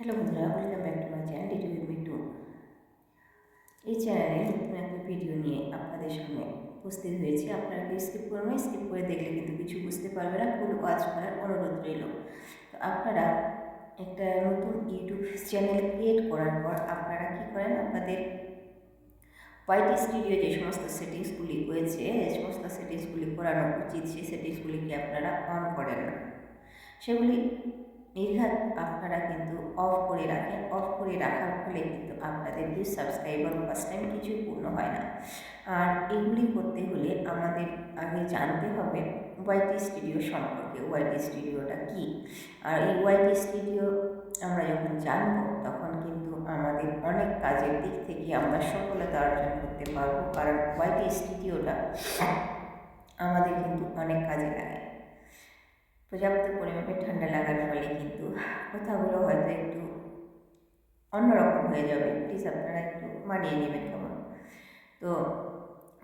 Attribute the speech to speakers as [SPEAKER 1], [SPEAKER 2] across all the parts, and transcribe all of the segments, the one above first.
[SPEAKER 1] Hello বন্ধুরা, welcome back to my channel DT মিটু এই চ্যানেলে নতুন একটা ভিডিও নিয়ে আপনাদের সামনে উপস্থিত হয়েছি। আপনারা কেউ স্কিপ করবেন স্কিপ করে দেখলে কিন্তু কিছু বুঝতে পারবে না ফুল ওয়াচ করার অনুরোধ রইল। তো আপনারা একটা নতুন ইউটিউব চ্যানেল ক্রিয়েট করার পর আপনারা কী করেন? আপনাদের হোয়াইট স্টুডিও যে সমস্ত সেটিংসগুলি রয়েছে, যে সমস্ত সেটিংসগুলি করানো উচিত, সেই সেটিংসগুলিকে আপনারা অন করেন না। সেগুলি নির্ঘাত আপনারা কিন্তু অফ করে রাখেন অফ করে রাখার ফলে কিন্তু আপনাদের ভিউ সাবস্ক্রাইবার ফার্স্ট টাইম কিছুই পূর্ণ হয় না। আর এগুলি করতে হলে আমাদের আগে জানতে হবে ওয়াইটি স্টুডিও সম্পর্কে ওয়াইটি স্টুডিওটা কী? আর এই ওয়াইটি স্টুডিও আমরা যখন জানব, তখন কিন্তু আমাদের অনেক কাজের দিক থেকে আমরা সফলতা অর্জন করতে পারব, কারণ ওয়াইটি স্টুডিওটা আমাদের কিন্তু অনেক কাজে লাগে। পর্যাপ্ত পরিমাণে ঠান্ডা লাগার ফলে কিন্তু কথাগুলো হয়তো একটু অন্যরকম হয়ে যাবে। প্লিজ আপনারা একটু মানিয়ে নেবেন কেমন? তো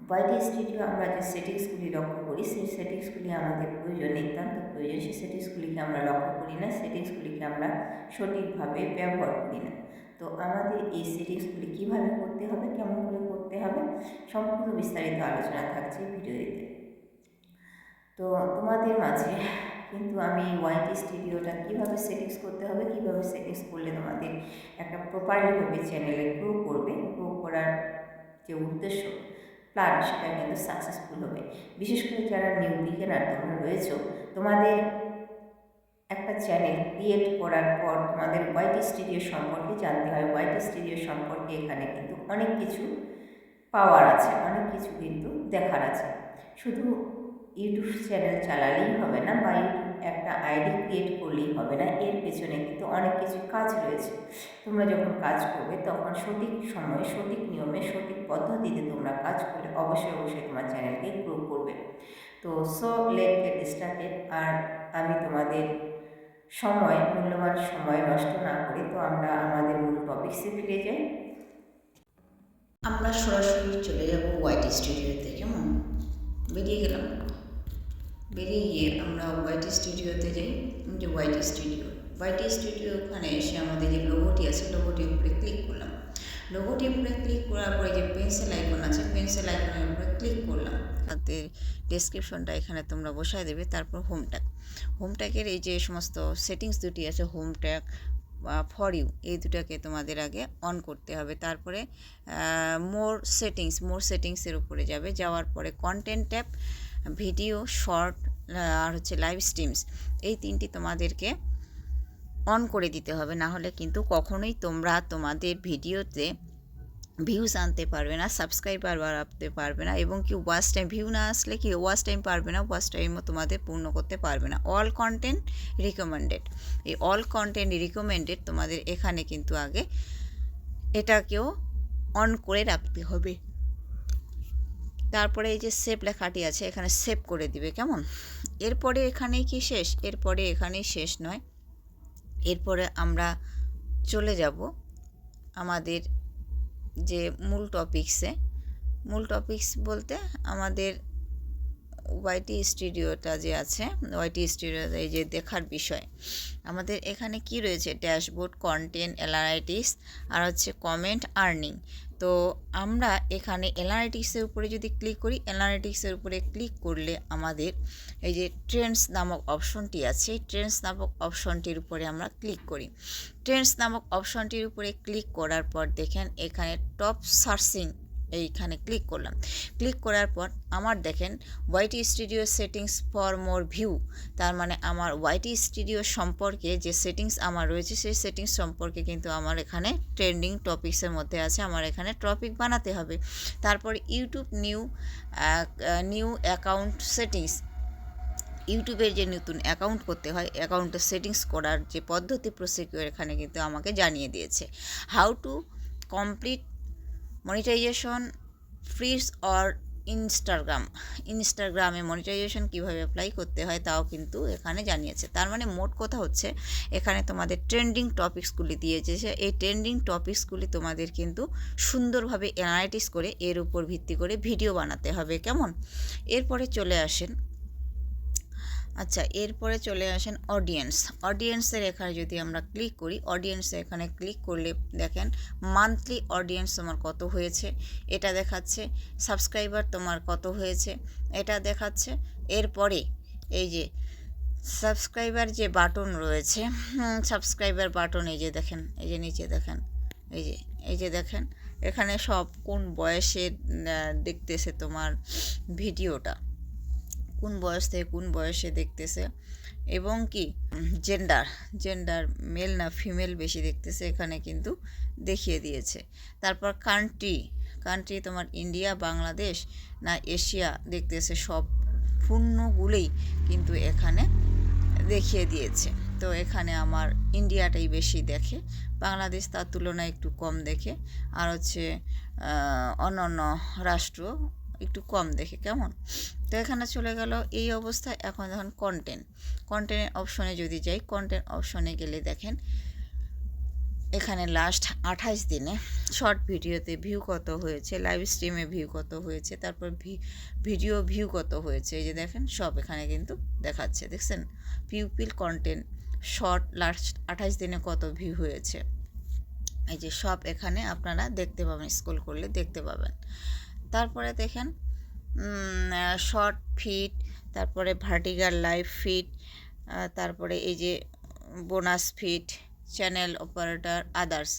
[SPEAKER 1] বাইটি স্টুডিও আমরা যে সেটিংসগুলি লক্ষ্য করি, সেই সেটিংসগুলি আমাদের প্রয়োজন নিতান্ত প্রয়োজন। সেই সেটিংসগুলিকে আমরা লক্ষ্য করি না, সেটিংসগুলিকে আমরা সঠিকভাবে ব্যবহার করি না। তো আমাদের এই সেটিংসগুলি কীভাবে করতে হবে, কেমন করে করতে হবে, সম্পূর্ণ বিস্তারিত আলোচনা থাকছে ভিডিওতে। তো তোমাদের মাঝে কিন্তু আমি ওয়াইটি স্টুডিওটা কীভাবে সেটিংস করতে হবে, কীভাবে সেটিংস করলে তোমাদের একটা প্রপারলিভাবে চ্যানেলে গ্রো করবে গ্রো করার যে উদ্দেশ্য প্ল্যান সেটা কিন্তু সাকসেসফুল হবে। বিশেষ করে যারা নিউ বিগিনার তোমরা রয়েছ, তোমাদের একটা চ্যানেল ক্রিয়েট করার পর তোমাদের ওয়াইটি স্টুডিও সম্পর্কে জানতে হয়। ওয়াইটি স্টুডিও সম্পর্কে এখানে কিন্তু অনেক কিছু পাওয়ার আছে, অনেক কিছু কিন্তু দেখার আছে। শুধু ইউটিউব চ্যানেল চালালেই হবে না, বা ইউটিউব একটা আইডি ক্রিয়েট করলেই হবে না। এর পেছনে কিন্তু অনেক কিছু কাজ রয়েছে। তোমরা যখন কাজ করবে, তখন সঠিক সময়ে, সঠিক নিয়মে, সঠিক পদ্ধতিতে তোমরা কাজ করলে অবশ্যই অবশ্যই তোমার চ্যানেলকে গ্রো করবে। তো সো লেট গেট স্টার্টেড আর আমি তোমাদের সময়, মূল্যবান সময় নষ্ট না করে, তো আমরা আমাদের মূল টপিক্সে ফিরে যাই।
[SPEAKER 2] আমরা সরাসরি চলে যাব হোয়াইট স্টুডিওতে কেমন বেরিয়ে গেলাম। বেরিয়ে গিয়ে আমরা ওয়াইটি স্টুডিওতে যাই। যে ওয়াইটি স্টুডিও ওয়াইটি স্টুডিও ওখানে এসে আমাদের যে লোগোটি আছে লোগোটির উপরে ক্লিক করলাম। লোগোটির উপরে ক্লিক করার পরে যে পেন্সিল আইকন আছে পেন্সিল আইকনের উপরে ক্লিক করলাম। তাতে ডেসক্রিপশনটা এখানে তোমরা বসায় দেবে, তারপর হোম ট্যাগ হোম ট্যাগের এই যে সমস্ত সেটিংস দুটি আছে হোম ট্যাগ ফর ইউ এই দুটাকে তোমাদের আগে অন করতে হবে। তারপরে মোর সেটিংস মোর সেটিংসের উপরে যাবে। যাওয়ার পরে কন্টেন্ট ট্যাব ভিডিও, শর্ট আর হচ্ছে লাইভ স্ট্রিমস এই তিনটি তোমাদেরকে অন করে দিতে হবে। না হলে কিন্তু কখনোই তোমরা তোমাদের ভিডিওতে ভিউজ আনতে পারবে না সাবস্ক্রাইবার বাড়াতে পারবে না এবং কি ওয়াচ টাইম ভিউ না আসলে কি ওয়াচ টাইম পারবে না ওয়াচ টাইমও তোমাদের পূর্ণ করতে পারবে না। অল কন্টেন্ট রিকমেন্ডেড এই অল কন্টেন্ট রিকমেন্ডেড তোমাদের এখানে কিন্তু আগে এটাকেও অন করে রাখতে হবে। তারপরে এই যে সেভ লেখাটি আছে, এখানে সেভ করে দিবে, কেমন? এরপরে এখানেই কি শেষ? এরপরে এখানেই শেষ নয়। এরপরে আমরা চলে যাব আমাদের যে মূল টপিক্সে। মূল টপিক্স বলতে আমাদের ওয়াইটি স্টুডিওটা যে আছে, ওয়াইটি স্টুডিও এই যে দেখার বিষয়। আমাদের এখানে কি রয়েছে? ড্যাশবোর্ড, কন্টেন্ট, অ্যানালাইটিক্স, আর হচ্ছে কমেন্ট, আর্নিং। তো আমরা এখানে অ্যানালিটিক্সের উপরে যদি ক্লিক করি অ্যানালিটিক্সের উপরে ক্লিক করলে আমাদের এই যে ট্রেন্ডস নামক অপশনটি আছে ট্রেন্ডস নামক অপশনটির উপরে আমরা ক্লিক করি। ট্রেন্ডস নামক অপশনটির উপরে ক্লিক করার পর দেখেন এখানে টপ সার্চিং এইখানে ক্লিক করলাম। ক্লিক করার পর আমার দেখেন YT studio settings for more view তার মানে আমার ওয়াইটি স্টুডিও সম্পর্কে যে সেটিংস আমার রয়েছে, সেই সেটিংস সম্পর্কে কিন্তু আমার এখানে ট্রেন্ডিং টপিক্সের মধ্যে আছে, আমার এখানে টপিক বানাতে হবে। তারপর YouTube new new account settings ইউটিউবের যে নতুন অ্যাকাউন্ট করতে হয় অ্যাকাউন্টের সেটিংস করার যে পদ্ধতি প্রসিকিউর এখানে কিন্তু আমাকে জানিয়ে দিয়েছে। How to complete monetization freeze or Instagram ইনস্টাগ্রামে মনিটাইজেশন কীভাবে অ্যাপ্লাই করতে হয় তাও কিন্তু এখানে জানিয়েছে। তার মানে মোট কথা হচ্ছে, এখানে তোমাদের ট্রেন্ডিং টপিকসগুলি দিয়েছে এই ট্রেন্ডিং টপিকসগুলি তোমাদের কিন্তু সুন্দরভাবে অ্যানালাইটিস করে এর উপর ভিত্তি করে ভিডিও বানাতে হবে। কেমন? এরপরে চলে আসেন আচ্ছা এরপরে চলে আসেন অডিয়েন্স অডিয়েন্সের এখানে যদি আমরা ক্লিক করি অডিয়েন্সে এখানে ক্লিক করলে দেখেন মান্থলি অডিয়েন্স তোমার কত হয়েছে, এটা দেখাচ্ছে সাবস্ক্রাইবার তোমার কত হয়েছে, এটা দেখাচ্ছে, এরপরে এই যে সাবস্ক্রাইবার যে বাটন রয়েছে সাবস্ক্রাইবার বাটন এই যে দেখেন, এই যে নিচে দেখেন, এই যে এই যে দেখেন, এখানে সব কোন বয়সে দেখতেছে তোমার ভিডিওটা। কোন বয়স থেকে কোন বয়সে দেখতেছে এবং কি জেন্ডার জেন্ডার মেল না ফিমেল বেশি দেখতেছে এখানে কিন্তু দেখিয়ে দিয়েছে। তারপর কান্ট্রি কান্ট্রি তোমার ইন্ডিয়া বাংলাদেশ না এশিয়া দেখতেছে সব পূর্ণগুলোই কিন্তু এখানে দেখিয়ে দিয়েছে। তো এখানে আমার ইন্ডিয়াটাই বেশি দেখে বাংলাদেশ তার তুলনায় একটু কম দেখে, আর হচ্ছে অন্যান্য রাষ্ট্র একটু কম দেখে, কেমন? তো এখানে চলে গেল, এই অবস্থায় এখন দেখুন কন্টেন্ট কন্টেন্ট অপশনে যদি যাই কন্টেন্ট অপশনে গেলে দেখেন, এখানে লাস্ট আঠাশ দিনে শর্ট ভিডিওতে ভিউ কত হয়েছে লাইভ স্ট্রিমে ভিউ কত হয়েছে, তারপর ভিডিও ভিউ কত হয়েছে, এই যে দেখেন, সব এখানে কিন্তু দেখাচ্ছে। দেখছেন? পিউপিল কন্টেন্ট শর্ট লাস্ট আঠাশ দিনে কত ভিউ হয়েছে। এই যে সব এখানে আপনারা দেখতে পাবেন স্কুল করলে দেখতে পাবেন। তারপরে দেখেন শর্ট ফিট তারপরে ভার্টিগাল লাইভ ফিট তারপরে এই যে bonus fit channel operator others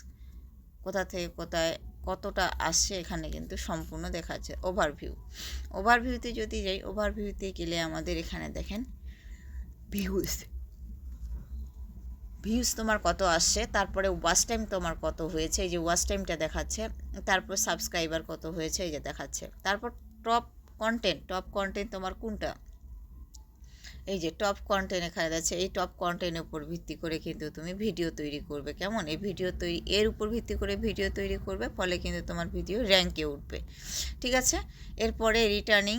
[SPEAKER 2] কোথা থেকে কোথায়, কতটা আসছে এখানে কিন্তু সম্পূর্ণ দেখাচ্ছে। ওভারভিউ ওভারভিউতে যদি যাই ওভারভিউতে গেলে আমাদের এখানে দেখেন ভিউজ ভিউজ তোমার কত আসছে, তারপরে ওয়াচ টাইম তোমার কত হয়েছে, এই যে ওয়াচ টাইমটা দেখাচ্ছে, তারপর সাবস্ক্রাইবার কত হয়েছে, এই যে দেখাচ্ছে। তারপর টপ কন্টেন্ট টপ কন্টেন্ট তোমার কোনটা? এই যে টপ কন্টেন্ট এখানে যাচ্ছে এই টপ কন্টেন্টের উপর ভিত্তি করে কিন্তু তুমি ভিডিও তৈরি করবে। কেমন? এই ভিডিও তৈরি, এর উপর ভিত্তি করে ভিডিও তৈরি করবে, ফলে কিন্তু তোমার ভিডিও র্যাঙ্কে উঠবে। ঠিক আছে? এরপরে রিটার্নিং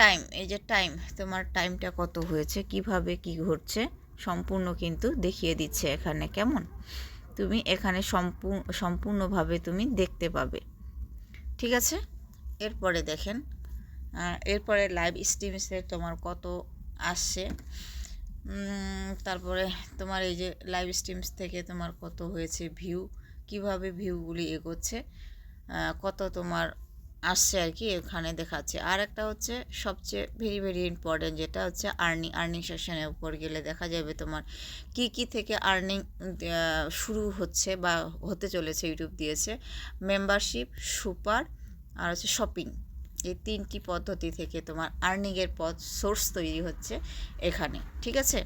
[SPEAKER 2] টাইম এই যে টাইম তোমার টাইমটা কত হয়েছে, কীভাবে কি ঘটছে, সম্পূর্ণ কিন্তু দেখিয়ে দিচ্ছে এখানে, কেমন? তুমি এখানে সম্পূর্ণ, সম্পূর্ণভাবে তুমি দেখতে পাবে। ঠিক আছে? এরপরে দেখেন এরপরে লাইভ স্ট্রিমসে তোমার কত আসছে? তারপরে তোমার এই যে লাইভ স্ট্রিমস থেকে তোমার কত হয়েছে ভিউ কীভাবে ভিউগুলি এগোচ্ছে? কত তোমার আসছে আর কি? এখানে দেখাচ্ছে। আর একটা হচ্ছে সবচেয়ে ভেরি ভেরি ইম্পর্টেন্ট যেটা হচ্ছে আর্নিং আর্নিং সেকশনের উপর গেলে দেখা যাবে তোমার কি কি থেকে আর্নিং শুরু হচ্ছে বা হতে চলেছে ইউটিউব দিয়েছে। মেম্বারশিপ সুপার আর হচ্ছে শপিং এই তিনটি পদ্ধতি থেকে তোমার আর্নিংয়ের পথ সোর্স তৈরি হচ্ছে এখানে, ঠিক আছে?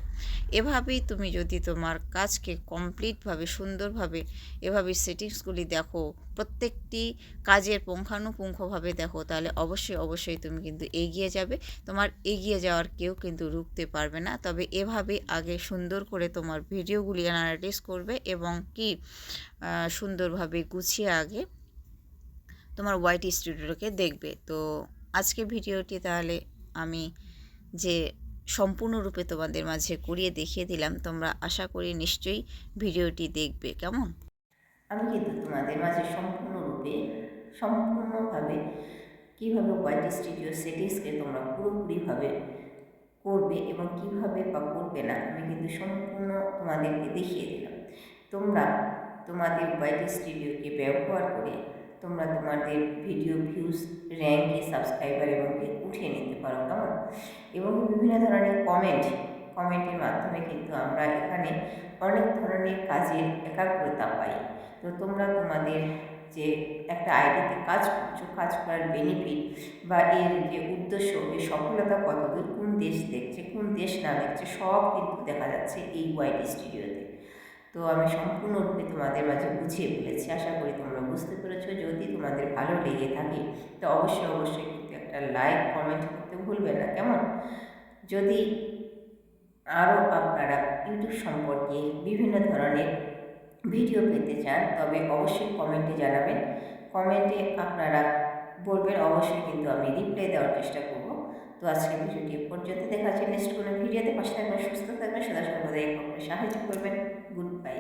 [SPEAKER 2] এভাবেই তুমি যদি তোমার কাজকে কমপ্লিটভাবে সুন্দরভাবে, এভাবে সেটিংসগুলি দেখো, প্রত্যেকটি কাজের পুঙ্খানুপুঙ্খভাবে দেখো, তাহলে অবশ্যই অবশ্যই তুমি কিন্তু এগিয়ে যাবে। তোমার এগিয়ে যাওয়ার কেউ কিন্তু রুখতে পারবে না। তবে এভাবে আগে সুন্দর করে তোমার ভিডিওগুলি অ্যানালাইটিস করবে এবং কি সুন্দরভাবে গুছিয়ে আগে তোমার হোয়াইট স্টুডিওকে দেখবে। তো আজকে ভিডিওটি তাহলে আমি যে সম্পূর্ণরূপে তোমাদের মাঝে করিয়ে দেখিয়ে দিলাম, তোমরা আশা করি নিশ্চয়ই ভিডিওটি দেখবে। কেমন?
[SPEAKER 1] আমি কিন্তু তোমাদের মাঝে সম্পূর্ণরূপে, সম্পূর্ণভাবে কীভাবে হোয়াইট স্টুডিও সেটিংসকে তোমরা পুরোপুরিভাবে করবে এবং কীভাবে বা করবে না, আমি কিন্তু সম্পূর্ণ তোমাদেরকে দেখিয়ে দিলাম। তোমরা তোমাদের হোয়াইট স্টুডিওকে ব্যবহার করে তোমরা তোমাদের ভিডিও ভিউজ র্যাঙ্কে সাবস্ক্রাইবার এবং উঠিয়ে নিতে পারো, কেমন? এবং বিভিন্ন ধরনের কমেন্ট কমেন্টের মাধ্যমে কিন্তু আমরা এখানে অনেক ধরনের কাজের একাগ্রতা পাই। তো তোমরা তোমাদের যে একটা আইডিতে কাজ করছ, কাজ করার বেনিফিট বা এর যে উদ্দেশ্য এর সফলতা কতদূর, কোন দেশ দেখছে, কোন দেশ না দেখছে, সব কিন্তু দেখা যাচ্ছে এই ওয়াইড স্টুডিওতে তো আমি সম্পূর্ণরূপে তোমাদের মাঝে বুঝিয়ে বলেছি, আশা করি তোমরা বুঝতে পেরেছ। যদি তোমাদের ভালো লেগে থাকে, তো অবশ্যই অবশ্যই কিন্তু একটা লাইক কমেন্ট করতে ভুলবে না, কেমন? যদি আরও আপনারা ইউটিউব সম্পর্কে বিভিন্ন ধরনের ভিডিও পেতে চান, তবে অবশ্যই কমেন্টে জানাবেন। কমেন্টে আপনারা বলবেন, অবশ্যই কিন্তু আমি রিপ্লাই দেওয়ার চেষ্টা করব। তো আজকে ভিডিওটি পর্যন্ত। দেখা হচ্ছে নেক্সট কোনো ভিডিওতে। পাশে থাকবেন, সুস্থ থাকবেন, সদা সর্বদা সাহায্য করবেন। Good bye